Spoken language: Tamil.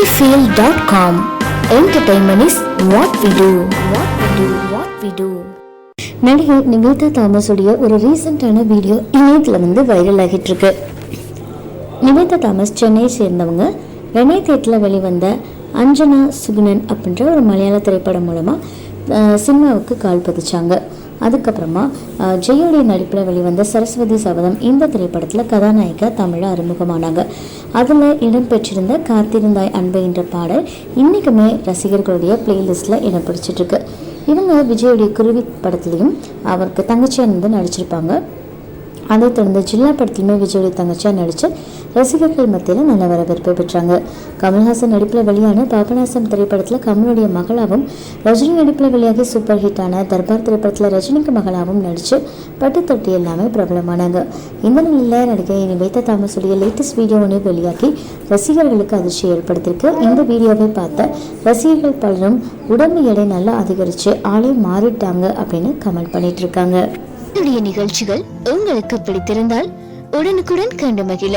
sunnyfield.com. Entertainment is what we do. What we do. What we do. நடிகை நிவேதா தாமஸுடைய ஒரு ரீசெண்டான வீடியோ இணையத்தில் வந்து வைரல் ஆகிட்டு இருக்கு நிவேதா தாமஸ் சென்னையை சேர்ந்தவங்க ரெனே தேட்டில் வெளிவந்த அஞ்சனா சுகுணன் அப்படின்ற ஒரு மலையாள திரைப்படம் மூலமாக சினிமாவுக்கு கால் பதிச்சாங்க அதுக்கப்புறமா ஜெயோடைய நடிப்பில் வெளிவந்த சரஸ்வதி சபதம் இந்த திரைப்படத்தில் கதாநாயகா தமிழ அறிமுகமானாங்க. அதில் இடம்பெற்றிருந்த காத்திருந்தாய் அன்பு என்ற பாடல் இன்றைக்குமே ரசிகர்களுடைய பிளேலிஸ்ட்டில் இடம் பிடிச்சிட்ருக்கு இவங்க விஜயுடைய குருவி படத்துலையும் அவருக்கு தங்கச்சியாக வந்து நடிச்சிருப்பாங்க. அதை தொடர்ந்து ஜில்லா படத்துலையுமே விஜயுடைய தங்கச்சியாக நடித்து ரசிகர்கள் மத்தியில் நல்ல வரவேற்பை பெற்றாங்க. கமல்ஹாசன் நடிப்பில் வெளியான பாபநாசம் திரைப்படத்தில் கமலுடைய மகளாகவும் ரஜினி நடிப்பில் வெளியாகி சூப்பர் ஹிட்டான தர்பார் திரைப்படத்தில் ரஜினிக்கு மகளாகவும் நடித்து பட்டுத்தட்டி எல்லாமே பிரபலமானாங்க. இந்த நிலையில் நடிகை நிவேதா தாமஸுடைய லேட்டஸ்ட் வீடியோ ஒன்று வெளியாகி ரசிகர்களுக்கு அதிர்ச்சி ஏற்படுத்தியிருக்கு. இந்த வீடியோவை பார்த்த ரசிகர்கள் பலரும் உடம்பு எடை நல்லா அதிகரித்து ஆளே மாறிட்டாங்க அப்படின்னு கமெண்ட் பண்ணிட்டு இருக்காங்க என்னுடைய நிகழ்ச்சிகள் உங்களுக்கு பிடித்திருந்தால் உடனுக்குடன் கண்டு மகிழ.